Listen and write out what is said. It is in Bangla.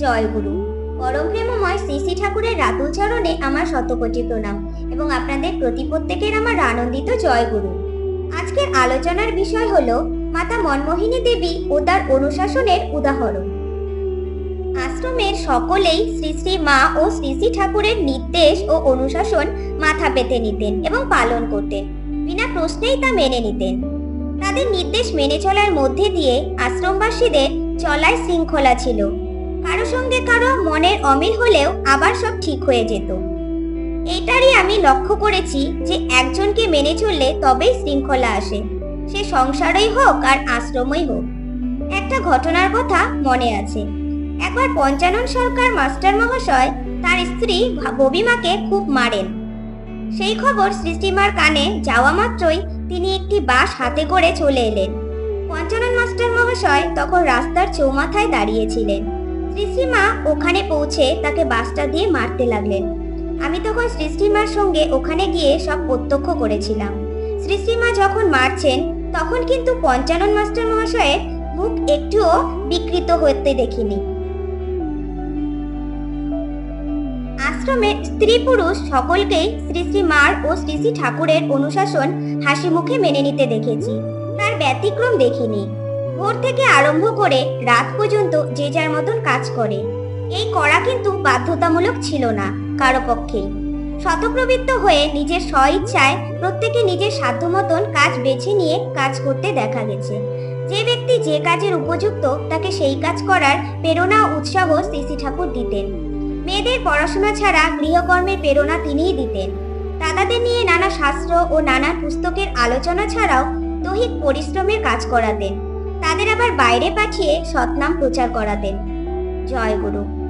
জয় গুরু পরম প্রেমময় শ্রী শ্রী ঠাকুরের রাতুল চরণে আমার শতকোটি প্রণাম এবং আপনাদের প্রতি প্রত্যেকের আমার আনন্দিত জয় গুরু। আজকের আলোচনার বিষয় হল মাতা মনমোহিনী দেবী ও তার অনুশাসনের উদাহরণ। আশ্রমের সকলেই শ্রী শ্রী মা ও শ্রী শ্রী ঠাকুরের নির্দেশ ও অনুশাসন মাথা পেতে নিতেন এবং পালন করতেন। বিনা প্রশ্নেই তা মেনে নিতেন। তাদের নির্দেশ মেনে চলার মধ্যে দিয়ে আশ্রমবাসীদের চলায় শৃঙ্খলা ছিল। কারও সঙ্গে কারও মনের অমিল হলেও আবার সব ঠিক হয়ে যেত। এটারই আমি লক্ষ্য করেছি যে একজনকে মেনে চললে তবেই শৃঙ্খলা আসে। সে সংসারই হোক আর আশ্রমই হোক। একটা ঘটনার কথা মনে আছে। একবার পঞ্চানন সরকার মাস্টার মহাশয় তার স্ত্রী ববিমাকে খুব মারেন। সেই খবর সৃষ্টিমার কানে যাওয়া মাত্রই তিনি একটি বাস হাতে করে চলে এলেন। পঞ্চানন মাস্টার মহাশয় তখন রাস্তার চৌমাথায় দাঁড়িয়েছিলেন। সৃষ্টিমা ওখানে পৌঁছে তাকে বাসটা দিয়ে মারতে লাগলেন। আমি তখন সৃষ্টিমার সঙ্গে ওখানে গিয়ে সব প্রত্যক্ষ করেছিলাম। সৃষ্টিমা যখন মারছেন, তখন কিন্তু পঞ্চানন মাস্টার মহাশয়ের মুখ একটুও বিকৃত হতে দেখিনি। আশ্রমে স্ত্রী পুরুষ সকলকেই শ্রী শ্রী মার ও শ্রী শ্রী ঠাকুরের অনুশাসন হাসি মুখে মেনে নিতে দেখেছি। তার ব্যতিক্রম দেখিনি। ভোর থেকে আরম্ভ করে রাত পর্যন্ত যে যার মতন কাজ করে। এই করা কিন্তু বাধ্যতামূলক ছিল না কারও পক্ষেই। শতপ্রবৃত্ত হয়ে নিজের স্বইচ্ছায় প্রত্যেকে নিজের সাধ্য মতন কাজ বেছে নিয়ে কাজ করতে দেখা গেছে। যে ব্যক্তি যে কাজের উপযুক্ত, তাকে সেই কাজ করার প্রেরণা উৎসাহ শ্রী ঠাকুর দিতেন। মেয়েদের পড়াশোনা ছাড়া গৃহকর্মের প্রেরণা তিনিই দিতেন। দাদাদের নিয়ে নানা শাস্ত্র ও নানা পুস্তকের আলোচনা ছাড়াও দৈহিক পরিশ্রমের কাজ করাতেন। তাদের আবার বাইরে পাঠিয়ে সৎনাম প্রচার করাতেন। জয় গুরু।